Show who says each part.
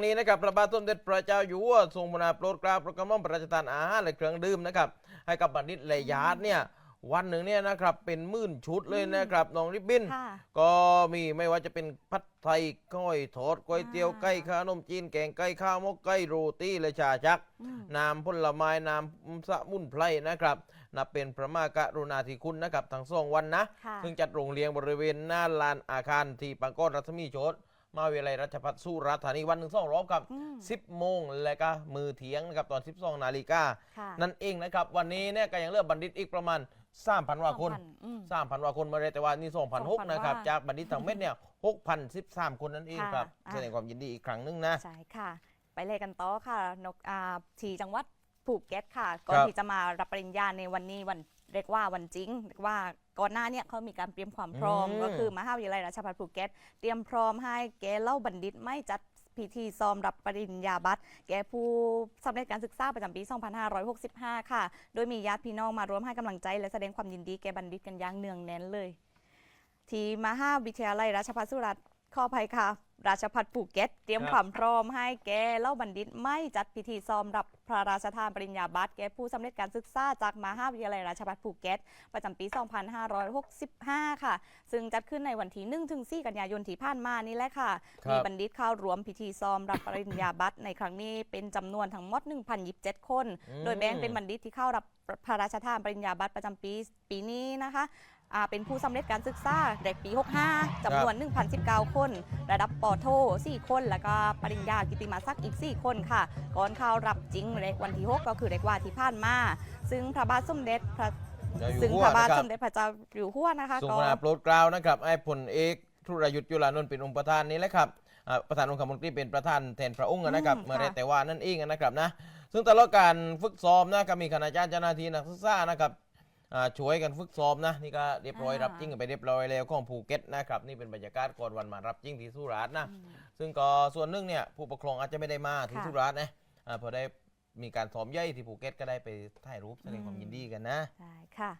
Speaker 1: งนี้นะครับพระบาทสมเด็จพระเจ้าอยู่หัวทรงพระนาโปรดเกล้าโปรดกระหม่อมพระราชทานอาหารและเครื่องดื่มนะครับ ให้กับบัณฑิตและญาติเนี่ยวันหนึ่งเนี่ยนะครับเป็นหมื่นชุดเลยนะครับน้องริบบิน
Speaker 2: ค่ะ
Speaker 1: ก็มีไม่ว่าจะเป็นผัดไทยก้อยทอดก๋วยเตี๋ยว
Speaker 2: อ่า
Speaker 1: ไก่ขนมจีนแกงไก่ข้าวหมกไก่โรตีและชาชัก
Speaker 2: อืม
Speaker 1: น้ำผลไม้น้ำสมุนไพรนะครับนับเป็นพระมหากรุณาธิคุณนะครับทั้งสองวันนะ
Speaker 2: ค่ะ
Speaker 1: ซึ่งจัดโรงเรียนบริเวณหน้าลานอาคารที่ปังกรรัศมีโชต มหาวิทยาลัยราชภัฏสุราษฎร์ธานีวันหนึ่งสองรอบครับ
Speaker 2: อืม
Speaker 1: 10โมงและก็มือเถียงนะครับตอน12นาฬิกา
Speaker 2: ค่ะ
Speaker 1: นั่นเองนะครับวันนี้เนี่ยก็ยังเหลือกบัณฑิตอีกประมาณ3,000กว่าคน
Speaker 2: สองพัอืม
Speaker 1: 3,000กว่าคนมาเลยแต่ว่านี่2,006นะครับ
Speaker 2: ว่า
Speaker 1: จากบัณฑิตทั้งเม็ดเนี่ย6,013คนนั่นเองครับ
Speaker 2: ค่ะ
Speaker 1: แสดงความยินดีอีกครั้งหนึงนะ
Speaker 2: ใช่ค่ะ ไปเลยกันต่อค่ะนกอ่าที่จังหวัดภูเก็ตค่ะก่อน
Speaker 1: ครับ
Speaker 2: ที่จะมารับปริญญาในวันนี้วัน เรียกว่าวันจริงเรียกว่าก่อนหน้าเนี่ยเขามีการเตรียมความพร้อม
Speaker 1: อืม
Speaker 2: ก็คือมหาวิทยาลัยราชภัฏภูเก็ตเตรียมพร้อมให้แกเล่าบัณฑิตไม่จัดพิธีซ้อมรับปริญญาบัตรแก่ผู้สำเร็จการศึกษาประจำปี 2565 ค่ะ โดยมีญาติพี่น้องมาร่วมให้กำลังใจ และแสดงความยินดีแก่บัณฑิตกันอย่างเนืองแน่นเลย ที่มหาวิทยาลัยราชภัฏสุราษฎร์ขออภัยค่ะ ราชภัฏภูเก็ตเตรียม
Speaker 1: ครับ
Speaker 2: ความพร้อมให้แก่เล่าบัณฑิตไม่จัดพิธีซ้อมรับพระราชทานปริญญาบัตรแก่ผู้สำเร็จการศึกษาจากมหาวิทยาลัยราชภัฏภูเก็ตประจำปี 2565 ค่ะ ซึ่งจัดขึ้นในวันที่1ถึง4กันยายนที่ผ่านมานี่แหละค่ะ
Speaker 1: ครับ
Speaker 2: มีบัณฑิตเข้ารวมพิธีซ้อมรับปริญญาบัตรในครั้งนี้เป็นจำนวนทั้งหมด1,027 คน
Speaker 1: อืม
Speaker 2: โดยแบ่งเป็นบัณฑิตที่เข้ารับพระราชทานปริญญาบัตรประจำปีปีนี้นะคะอ่า เป็นผู้สำเร็จการศึกษาเด็กปี 65จำนวน 1,019 คน ระดับปอโท 4 คน แล้วก็ปริญญากิติมาศักดิ์อีก 4 คนค่ะ ก่อนเข้ารับจริงเด็กวันที่ 6 ก็คือเด็กว่าที่ผ่านมา ซึ่งพระบาทสมเด็จพระ
Speaker 1: เจ้าอยู่
Speaker 2: ซึ่ง
Speaker 1: หั
Speaker 2: พ
Speaker 1: ว
Speaker 2: ระบาท
Speaker 1: นะค
Speaker 2: ส
Speaker 1: รับ
Speaker 2: มเด็จพระเจ้าอยู่หัวนะคะ
Speaker 1: ทรง
Speaker 2: ก็
Speaker 1: พระนาโปรดเกล้านะครับไอ้พลเอกธุรยุทธ์จุลานนท์เป็นองค์ประธานนี้แหละครับอ่าประธานองค์คมนตรีเป็นประธานแทนพระองค์นะครับ
Speaker 2: อืม
Speaker 1: เมื่อไร
Speaker 2: ค่ะ
Speaker 1: แต่ว่านั่นเองนะครับนะซึ่งตลอดการฝึกซ้อมนะก็มีคณาจารย์เจ้าหน้าที่นักศึกษานะครับอ่า ช่วยกันฝึกซ้อมนะนี่ก็เรียบร้อยรับจริงกันไปเรียบร้อยแล้วของภูเก็ตนะครับนี่เป็นบรรยากาศก่อนวันมารับจริงที่สุราษฎร์นะ
Speaker 2: อืม
Speaker 1: ซึ่งก็ส่วนหนึ่งเนี่ยผู้ปกครองอาจจะไม่ได้มาที่
Speaker 2: ค่ะ
Speaker 1: สุราษฎร์นะอ่าพอได้มีการซ้อมใหญ่ที่ภูเก็ตก็ได้ไปถ่ายรูปแสดงความยินดีกันนะ
Speaker 2: ใช่ค่ะ